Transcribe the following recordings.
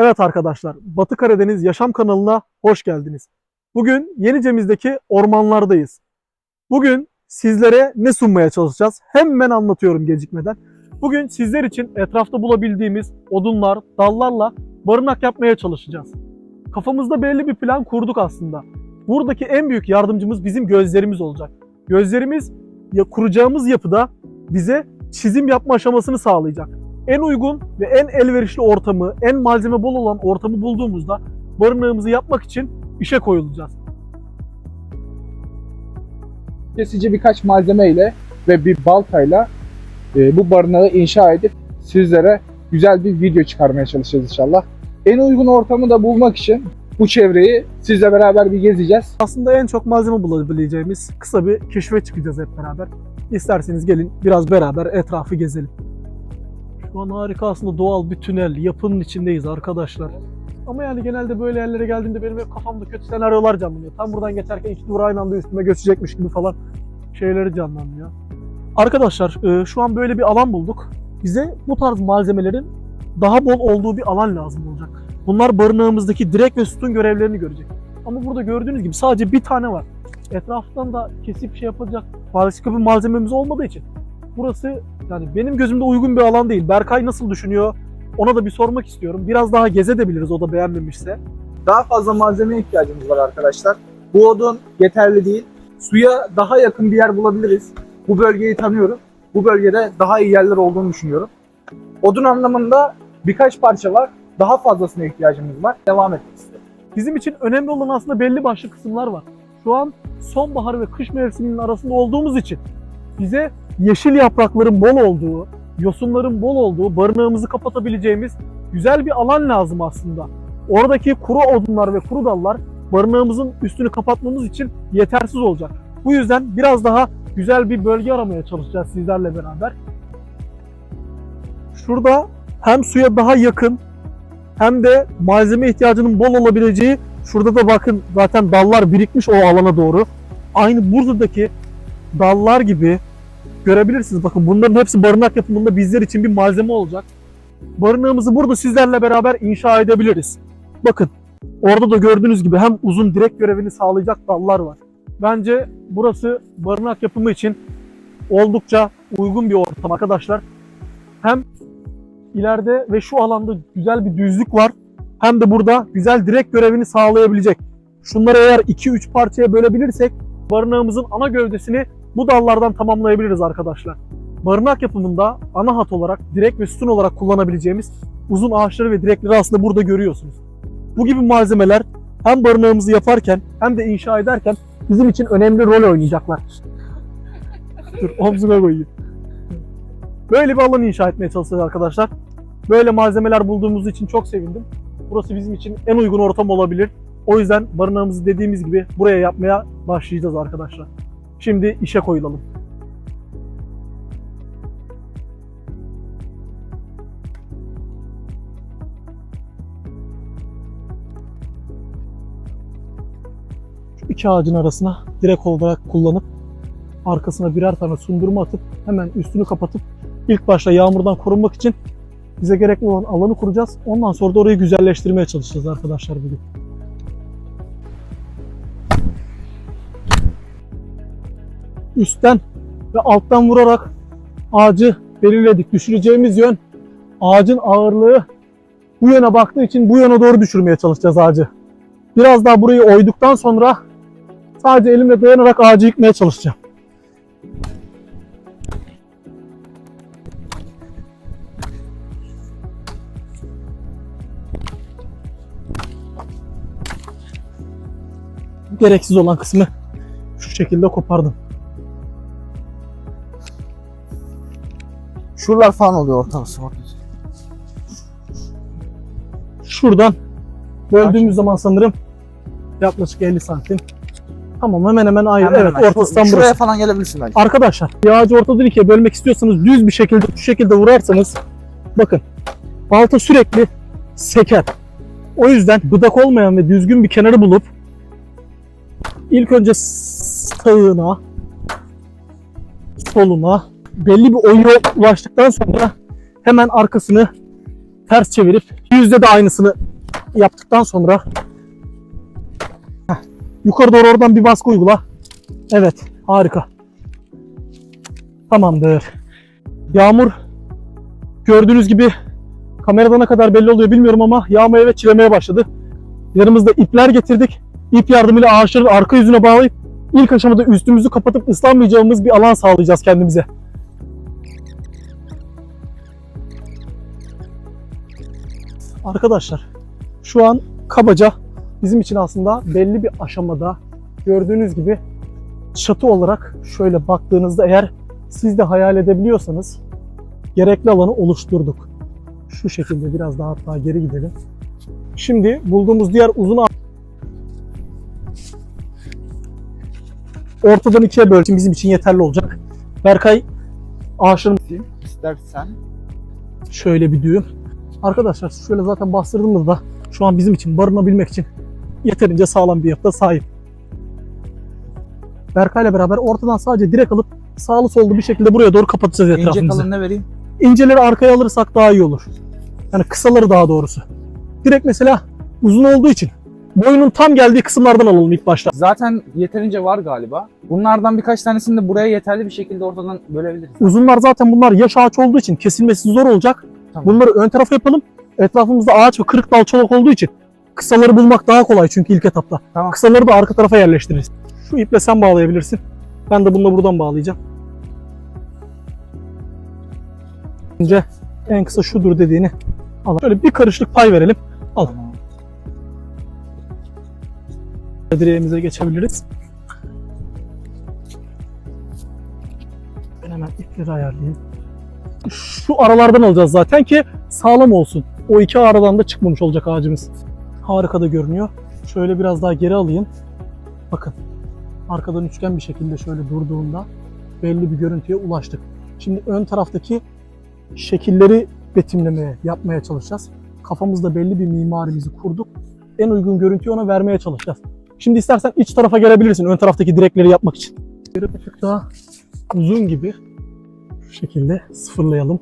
Evet arkadaşlar, Batı Karadeniz Yaşam kanalına hoş geldiniz. Bugün Yenice'mizdeki ormanlardayız. Bugün sizlere ne sunmaya çalışacağız? Hemen anlatıyorum gecikmeden. Bugün sizler için etrafta bulabildiğimiz odunlar, dallarla barınak yapmaya çalışacağız. Kafamızda belli bir plan kurduk aslında. Buradaki en büyük yardımcımız bizim gözlerimiz olacak. Gözlerimiz ya kuracağımız yapıda bize çizim yapma aşamasını sağlayacak en uygun ve en elverişli ortamı, en malzeme bol olan ortamı bulduğumuzda barınağımızı yapmak için işe koyulacağız. kesici birkaç malzemeyle ve bir baltayla e, bu barınağı inşa edip sizlere güzel bir video çıkarmaya çalışacağız inşallah. En uygun ortamı da bulmak için bu çevreyi sizle beraber bir gezeceğiz. Aslında en çok malzeme bulabileceğimiz kısa bir keşfe çıkacağız hep beraber. İsterseniz gelin biraz beraber etrafı gezelim. Şu harika aslında doğal bir tünel, yapının içindeyiz arkadaşlar. Ama yani genelde böyle yerlere geldiğimde benim hep kafamda kötü senaryolar canlanıyor. Tam buradan geçerken iki duvar aynı anda üstüme göçecekmiş gibi falan şeyleri canlanıyor. Arkadaşlar e, şu an böyle bir alan bulduk. Bize bu tarz malzemelerin daha bol olduğu bir alan lazım olacak. Bunlar barınağımızdaki direk ve sütun görevlerini görecek. Ama burada gördüğünüz gibi sadece bir tane var. Etraftan da kesip şey yapacak başka bir malzememiz olmadığı için burası yani benim gözümde uygun bir alan değil. Berkay nasıl düşünüyor? Ona da bir sormak istiyorum. Biraz daha gezebiliriz o da beğenmemişse. Daha fazla malzemeye ihtiyacımız var arkadaşlar. Bu odun yeterli değil. Suya daha yakın bir yer bulabiliriz. Bu bölgeyi tanıyorum. Bu bölgede daha iyi yerler olduğunu düşünüyorum. Odun anlamında birkaç parça var. Daha fazlasına ihtiyacımız var. Devam etmek istiyorum. Bizim için önemli olan aslında belli başlı kısımlar var. Şu an sonbahar ve kış mevsiminin arasında olduğumuz için bize yeşil yaprakların bol olduğu, yosunların bol olduğu, barınağımızı kapatabileceğimiz güzel bir alan lazım aslında. Oradaki kuru odunlar ve kuru dallar barınağımızın üstünü kapatmamız için yetersiz olacak. Bu yüzden biraz daha güzel bir bölge aramaya çalışacağız sizlerle beraber. Şurada hem suya daha yakın hem de malzeme ihtiyacının bol olabileceği şurada da bakın zaten dallar birikmiş o alana doğru. Aynı buradaki dallar gibi görebilirsiniz. Bakın bunların hepsi barınak yapımında bizler için bir malzeme olacak. Barınağımızı burada sizlerle beraber inşa edebiliriz. Bakın orada da gördüğünüz gibi hem uzun direk görevini sağlayacak dallar var. Bence burası barınak yapımı için oldukça uygun bir ortam arkadaşlar. Hem ileride ve şu alanda güzel bir düzlük var. Hem de burada güzel direk görevini sağlayabilecek. Şunları eğer 2-3 parçaya bölebilirsek barınağımızın ana gövdesini bu dallardan tamamlayabiliriz arkadaşlar. Barınak yapımında ana hat olarak, direk ve sütun olarak kullanabileceğimiz uzun ağaçları ve direkleri aslında burada görüyorsunuz. Bu gibi malzemeler hem barınağımızı yaparken hem de inşa ederken bizim için önemli rol oynayacaklar. Dur omzuna koyayım. Böyle bir alan inşa etmeye çalışacağız arkadaşlar. Böyle malzemeler bulduğumuz için çok sevindim. Burası bizim için en uygun ortam olabilir. O yüzden barınağımızı dediğimiz gibi buraya yapmaya başlayacağız arkadaşlar. Şimdi işe koyulalım. Şu iki ağacın arasına direk olarak kullanıp arkasına birer tane sundurma atıp hemen üstünü kapatıp ilk başta yağmurdan korunmak için bize gerekli olan alanı kuracağız. Ondan sonra da orayı güzelleştirmeye çalışacağız arkadaşlar bugün. Üstten ve alttan vurarak ağacı belirledik. Düşüreceğimiz yön ağacın ağırlığı bu yöne baktığı için bu yöne doğru düşürmeye çalışacağız ağacı. Biraz daha burayı oyduktan sonra sadece elimle dayanarak ağacı yıkmaya çalışacağım. gereksiz olan kısmı şu şekilde kopardım. Şuralar falan oluyor ortası. Şuradan böldüğümüz zaman sanırım yaklaşık 50 santim. Tamam hemen hemen aynı. evet ortası tam Şuraya burası. falan gelebilirsin belki. Arkadaşlar bir ağacı ortadan ikiye bölmek istiyorsanız düz bir şekilde şu şekilde vurarsanız bakın balta sürekli seker. O yüzden budak olmayan ve düzgün bir kenarı bulup ilk önce sağına soluna belli bir oyuna ulaştıktan sonra hemen arkasını ters çevirip yüzde de aynısını yaptıktan sonra Heh, yukarı doğru oradan bir baskı uygula. Evet, harika. Tamamdır. Yağmur gördüğünüz gibi kameradan ne kadar belli oluyor bilmiyorum ama yağmaya ve çilemeye başladı. Yanımızda ipler getirdik. İp yardımıyla ağaçların arka yüzüne bağlayıp ilk aşamada üstümüzü kapatıp ıslanmayacağımız bir alan sağlayacağız kendimize. Arkadaşlar şu an kabaca bizim için aslında belli bir aşamada gördüğünüz gibi çatı olarak şöyle baktığınızda eğer siz de hayal edebiliyorsanız gerekli alanı oluşturduk. Şu şekilde biraz daha hatta geri gidelim. Şimdi bulduğumuz diğer uzun ortadan ikiye böl. Bizim için yeterli olacak. Berkay ağaçların İstersen. şöyle bir düğüm. Arkadaşlar şöyle zaten bastırdığımızda şu an bizim için barınabilmek için yeterince sağlam bir yapıda sahip. Berkay'la beraber ortadan sadece direk alıp sağlı sollu bir şekilde buraya doğru kapatacağız İnce etrafımızı. kalın ne vereyim? İnceleri arkaya alırsak daha iyi olur. Yani kısaları daha doğrusu. Direkt mesela uzun olduğu için boyunun tam geldiği kısımlardan alalım ilk başta. Zaten yeterince var galiba. Bunlardan birkaç tanesini de buraya yeterli bir şekilde ortadan bölebiliriz. Uzunlar zaten bunlar yaş ağaç olduğu için kesilmesi zor olacak. Tamam. Bunları ön tarafa yapalım. Etrafımızda ağaç ve kırık dal çalak olduğu için kısaları bulmak daha kolay çünkü ilk etapta. Tamam. Kısaları da arka tarafa yerleştiririz. Şu iple sen bağlayabilirsin. Ben de bununla buradan bağlayacağım. Önce en kısa şudur dediğini al. Şöyle bir karışlık pay verelim. Tamam. Direğimize geçebiliriz. Ben hemen ipleri ayarlayayım. Şu aralardan alacağız zaten ki sağlam olsun. O iki aradan da çıkmamış olacak ağacımız. Harika da görünüyor. Şöyle biraz daha geri alayım. Bakın. Arkadan üçgen bir şekilde şöyle durduğunda belli bir görüntüye ulaştık. Şimdi ön taraftaki şekilleri betimlemeye, yapmaya çalışacağız. Kafamızda belli bir mimarimizi kurduk. En uygun görüntüyü ona vermeye çalışacağız. Şimdi istersen iç tarafa gelebilirsin ön taraftaki direkleri yapmak için. Bir tık daha uzun gibi şu şekilde sıfırlayalım.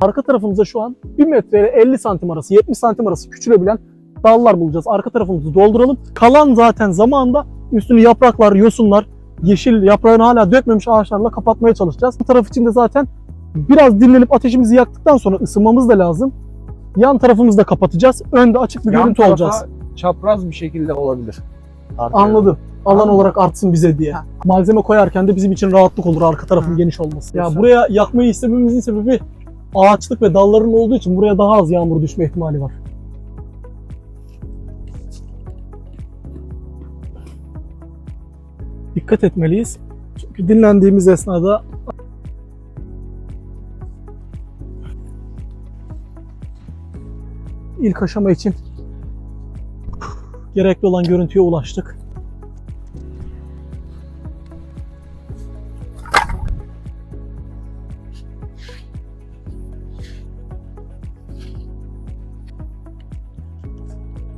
Arka tarafımıza şu an 1 metre ile 50 santim arası, 70 santim arası küçülebilen dallar bulacağız. Arka tarafımızı dolduralım. Kalan zaten zamanda üstünü yapraklar, yosunlar, yeşil yaprağını hala dökmemiş ağaçlarla kapatmaya çalışacağız. Bu taraf için de zaten biraz dinlenip ateşimizi yaktıktan sonra ısınmamız da lazım. Yan tarafımızı da kapatacağız. Önde açık bir Yan görüntü tarafa olacağız. Çapraz bir şekilde olabilir. Arkaya. Anladım. Alan olarak artsın bize diye. Ha. Malzeme koyarken de bizim için rahatlık olur arka tarafın geniş olması. Ya buraya yakmayı istememizin sebebi ağaçlık ve dalların olduğu için buraya daha az yağmur düşme ihtimali var. Dikkat etmeliyiz. Çünkü dinlendiğimiz esnada ilk aşama için gerekli olan görüntüye ulaştık.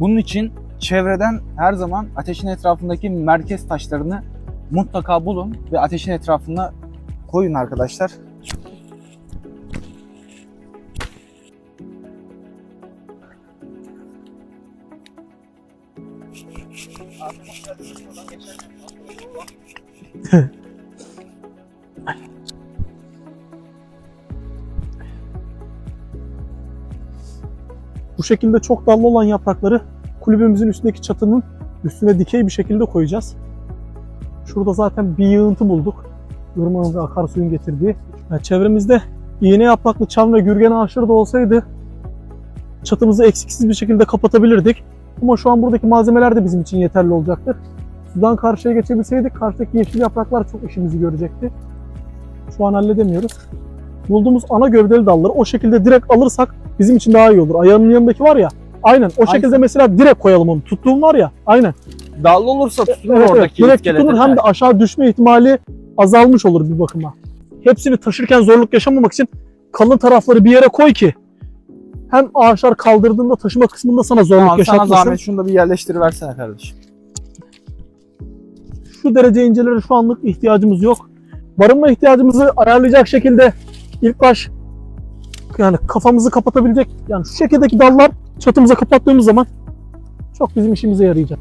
Bunun için çevreden her zaman ateşin etrafındaki merkez taşlarını mutlaka bulun ve ateşin etrafına koyun arkadaşlar. Şekilde çok dallı olan yaprakları kulübümüzün üstündeki çatının üstüne dikey bir şekilde koyacağız. Şurada zaten bir yığıntı bulduk. Ormanın ve akarsuyun getirdiği. Yani çevremizde iğne yapraklı çam ve gürgen ağaçları da olsaydı çatımızı eksiksiz bir şekilde kapatabilirdik. Ama şu an buradaki malzemeler de bizim için yeterli olacaktır. Sudan karşıya geçebilseydik karşıdaki yeşil yapraklar çok işimizi görecekti. Şu an halledemiyoruz. Bulduğumuz ana gövdeli dalları o şekilde direkt alırsak bizim için daha iyi olur. Ayağının yanındaki var ya aynen o şekilde mesela direkt koyalım onu. Tuttuğum var ya aynen. Dallı olursa tutunur Evet, evet, oradaki direkt iskelete. tutunur hem de aşağı düşme ihtimali azalmış olur bir bakıma. Hepsini taşırken zorluk yaşamamak için kalın tarafları bir yere koy ki hem ağaçlar kaldırdığında taşıma kısmında sana zorluk Tamam, sana yaşatmasın. zahmet şunu da bir yerleştiriversene kardeşim. Şu derece incelere şu anlık ihtiyacımız yok. Barınma ihtiyacımızı ayarlayacak şekilde ilk baş yani kafamızı kapatabilecek yani şu şekildeki dallar çatımıza kapattığımız zaman Çok bizim işimize yarayacak.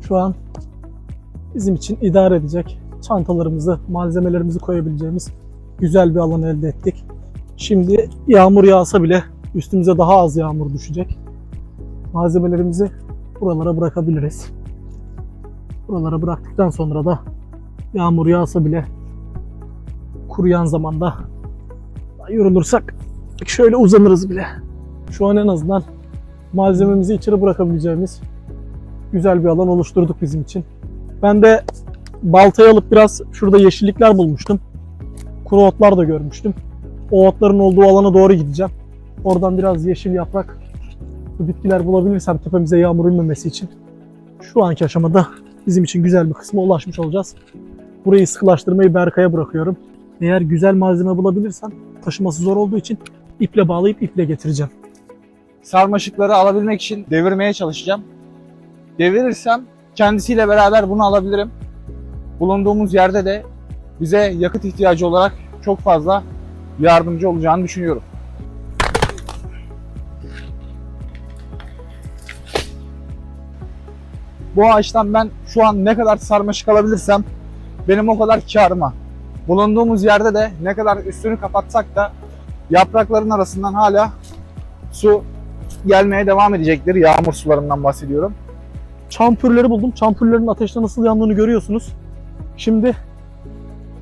Şu an bizim için idare edecek çantalarımızı, malzemelerimizi koyabileceğimiz güzel bir alan elde ettik. Şimdi yağmur yağsa bile üstümüze daha az yağmur düşecek. Malzemelerimizi buralara bırakabiliriz. Buralara bıraktıktan sonra da yağmur yağsa bile kuruyan zamanda yorulursak şöyle uzanırız bile. Şu an en azından malzememizi içeri bırakabileceğimiz güzel bir alan oluşturduk bizim için. Ben de baltayı alıp biraz şurada yeşillikler bulmuştum. Kuru otlar da görmüştüm. O otların olduğu alana doğru gideceğim. Oradan biraz yeşil yaprak, bu bitkiler bulabilirsem tepemize yağmur inmemesi için şu anki aşamada bizim için güzel bir kısma ulaşmış olacağız. Burayı sıkılaştırmayı Berkay'a bırakıyorum. Eğer güzel malzeme bulabilirsem taşıması zor olduğu için iple bağlayıp iple getireceğim. Sarmaşıkları alabilmek için devirmeye çalışacağım. Devirirsem kendisiyle beraber bunu alabilirim. Bulunduğumuz yerde de bize yakıt ihtiyacı olarak çok fazla yardımcı olacağını düşünüyorum. Bu ağaçtan ben şu an ne kadar sarmaşık alabilirsem benim o kadar karıma. Bulunduğumuz yerde de ne kadar üstünü kapatsak da yaprakların arasından hala su gelmeye devam edecektir. Yağmur sularından bahsediyorum. Çampürleri buldum. Çampürlerin ateşte nasıl yandığını görüyorsunuz. Şimdi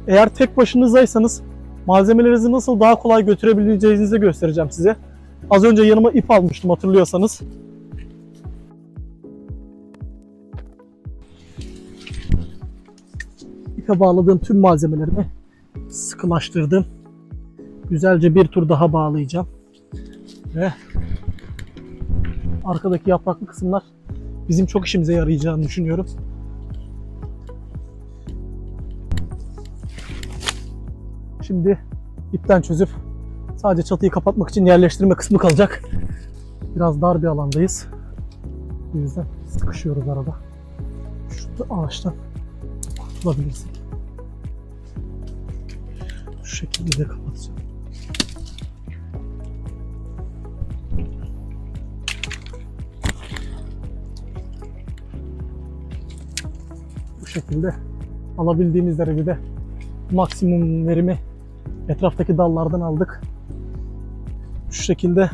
eğer tek başınızdaysanız malzemelerinizi nasıl daha kolay götürebileceğinizi göstereceğim size. Az önce yanıma ip almıştım hatırlıyorsanız. İpe bağladığım tüm malzemelerimi sıkılaştırdım. Güzelce bir tur daha bağlayacağım. Ve arkadaki yapraklı kısımlar bizim çok işimize yarayacağını düşünüyorum. Şimdi ipten çözüp sadece çatıyı kapatmak için yerleştirme kısmı kalacak. Biraz dar bir alandayız. Bu yüzden sıkışıyoruz arada. Şu ağaçtan kurtulabilirsek. Şu şekilde de kapatacağım. bu şekilde alabildiğimiz derecede maksimum verimi etraftaki dallardan aldık. Şu şekilde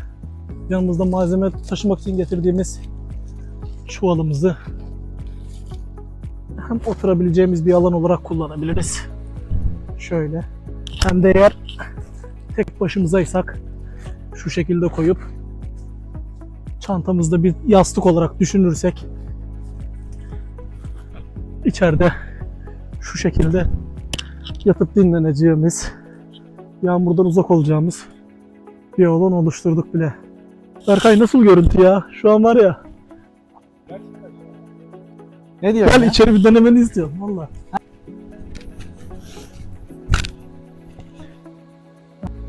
yanımızda malzeme taşımak için getirdiğimiz çuvalımızı hem oturabileceğimiz bir alan olarak kullanabiliriz. Şöyle. Hem de eğer tek başımızaysak şu şekilde koyup çantamızda bir yastık olarak düşünürsek içeride şu şekilde yatıp dinleneceğimiz, yağmurdan uzak olacağımız bir alan oluşturduk bile. Berkay nasıl görüntü ya? Şu an var ya. Ne diyor? Gel içeri bir denemeni istiyorum valla.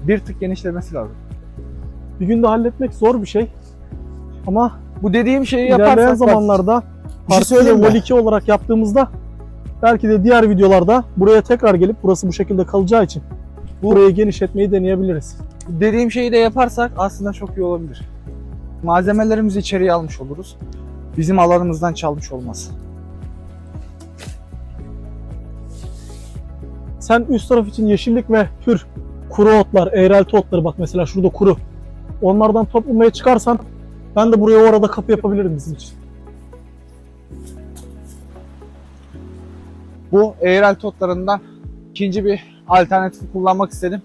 Bir tık genişlemesi lazım. Bir günde halletmek zor bir şey. Ama Bu dediğim şeyi ilerleyen yaparsak bak, zamanlarda bir şey Part 2 ve söyleyeyim mi? Vol 2 olarak yaptığımızda belki de diğer videolarda buraya tekrar gelip burası bu şekilde kalacağı için burayı genişletmeyi deneyebiliriz. dediğim şeyi de yaparsak aslında çok iyi olabilir. Malzemelerimizi içeriye almış oluruz. Bizim alanımızdan çalmış olmaz. Sen üst taraf için yeşillik ve pür kuru otlar, eğrelti otları bak mesela şurada kuru. Onlardan toplamaya çıkarsan ben de buraya orada kapı yapabilirim bizim için. Bu eğrel totlarından ikinci bir alternatif kullanmak istedim.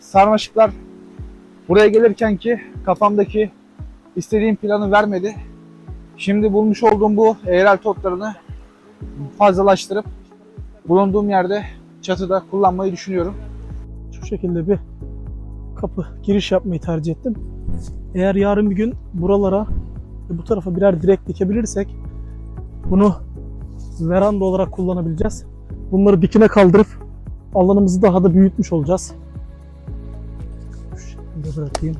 Sarmaşıklar buraya gelirken ki kafamdaki istediğim planı vermedi. Şimdi bulmuş olduğum bu eğrel totlarını fazlalaştırıp bulunduğum yerde çatıda kullanmayı düşünüyorum. Şu şekilde bir kapı giriş yapmayı tercih ettim. Eğer yarın bir gün buralara ve bu tarafa birer direk dikebilirsek bunu veranda olarak kullanabileceğiz. Bunları dikine kaldırıp alanımızı daha da büyütmüş olacağız. Şu şekilde bırakayım.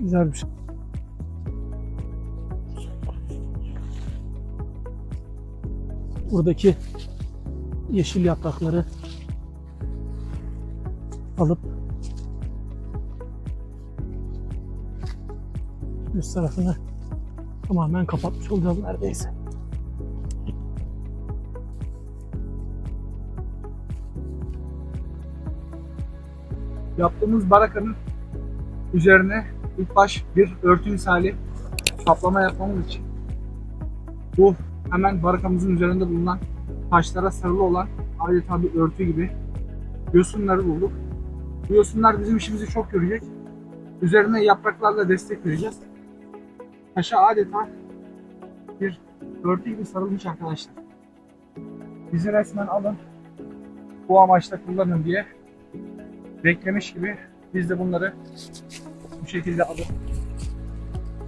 Güzel bir şey. Buradaki yeşil yaprakları alıp üst tarafını tamamen kapatmış olacağız neredeyse. Yaptığımız barakanın üzerine ilk baş bir örtü misali kaplama yapmamız için bu hemen barakamızın üzerinde bulunan taşlara sarılı olan adeta bir örtü gibi yosunları bulduk. Bu yosunlar bizim işimizi çok görecek. Üzerine yapraklarla destek vereceğiz. Taşa adeta bir örtü gibi sarılmış arkadaşlar. Bizi resmen alın bu amaçla kullanın diye beklemiş gibi biz de bunları bu şekilde alıp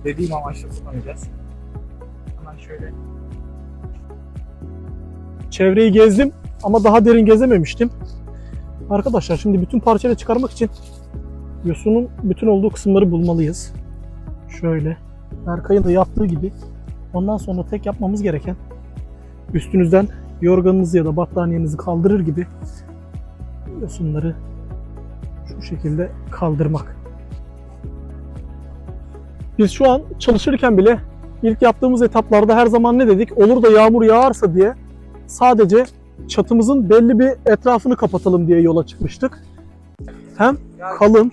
dediğim amaçla kullanacağız. Hemen şöyle Çevreyi gezdim ama daha derin gezememiştim. Arkadaşlar şimdi bütün parçayla çıkarmak için yosunun bütün olduğu kısımları bulmalıyız. Şöyle. Berkay'ın da yaptığı gibi. Ondan sonra tek yapmamız gereken üstünüzden yorganınızı ya da battaniyenizi kaldırır gibi yosunları şu şekilde kaldırmak. Biz şu an çalışırken bile ilk yaptığımız etaplarda her zaman ne dedik? Olur da yağmur yağarsa diye sadece çatımızın belli bir etrafını kapatalım diye yola çıkmıştık. Hem kalın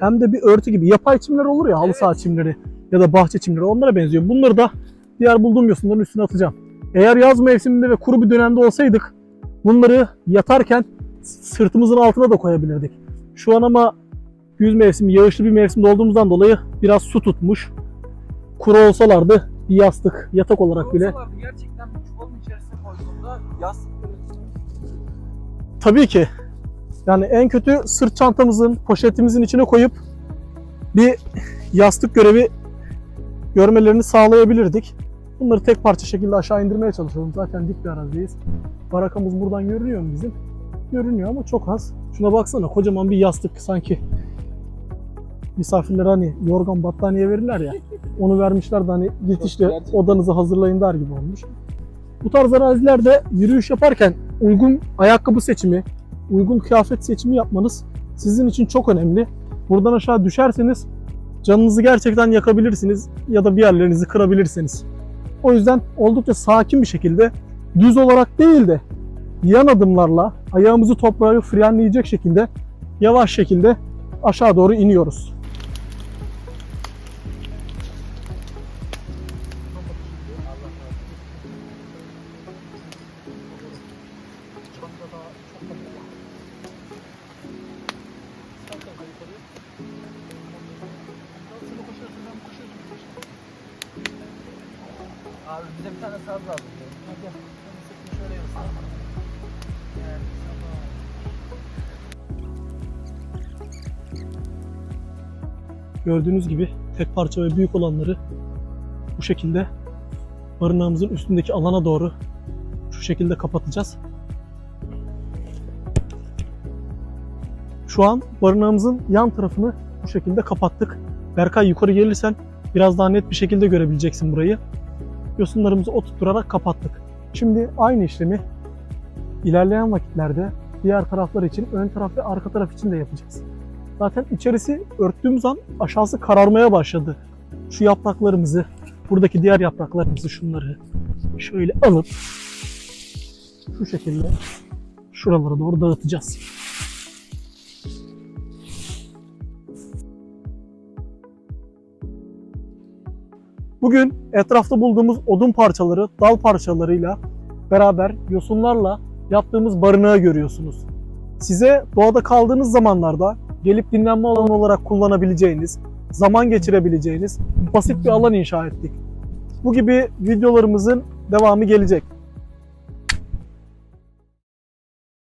hem de bir örtü gibi yapay çimler olur ya halı saha çimleri ya da bahçe çimleri onlara benziyor. Bunları da diğer bulduğum yosunların üstüne atacağım. Eğer yaz mevsiminde ve kuru bir dönemde olsaydık bunları yatarken sırtımızın altına da koyabilirdik. Şu an ama güz mevsimi, yağışlı bir mevsimde olduğumuzdan dolayı biraz su tutmuş. Kuru olsalardı bir yastık, yatak olarak bile Olsalardı gerçekten bir çuvalın içerisine koyduğunda yastık Tabii ki. Yani en kötü sırt çantamızın, poşetimizin içine koyup bir yastık görevi görmelerini sağlayabilirdik. Bunları tek parça şekilde aşağı indirmeye çalışalım. Zaten dik bir arazideyiz. Barakamız buradan görünüyor mu bizim? Görünüyor ama çok az. Şuna baksana kocaman bir yastık sanki misafirlere hani yorgan battaniye verirler ya. Onu vermişler de hani git işte odanızı hazırlayın der gibi olmuş. Bu tarz arazilerde yürüyüş yaparken uygun ayakkabı seçimi, uygun kıyafet seçimi yapmanız sizin için çok önemli. Buradan aşağı düşerseniz canınızı gerçekten yakabilirsiniz ya da bir yerlerinizi kırabilirsiniz. O yüzden oldukça sakin bir şekilde düz olarak değil de yan adımlarla ayağımızı toprağa frenleyecek şekilde yavaş şekilde aşağı doğru iniyoruz. Gördüğünüz gibi tek parça ve büyük olanları bu şekilde barınağımızın üstündeki alana doğru şu şekilde kapatacağız. Şu an barınağımızın yan tarafını bu şekilde kapattık. Berkay yukarı gelirsen biraz daha net bir şekilde görebileceksin burayı. Yosunlarımızı oturtturarak kapattık. Şimdi aynı işlemi ilerleyen vakitlerde diğer taraflar için, ön taraf ve arka taraf için de yapacağız. Zaten içerisi örttüğümüz an aşağısı kararmaya başladı. Şu yapraklarımızı, buradaki diğer yapraklarımızı şunları şöyle alıp şu şekilde şuralara doğru dağıtacağız. Bugün etrafta bulduğumuz odun parçaları, dal parçalarıyla beraber yosunlarla yaptığımız barınağı görüyorsunuz. Size doğada kaldığınız zamanlarda gelip dinlenme alanı olarak kullanabileceğiniz, zaman geçirebileceğiniz basit bir alan inşa ettik. Bu gibi videolarımızın devamı gelecek.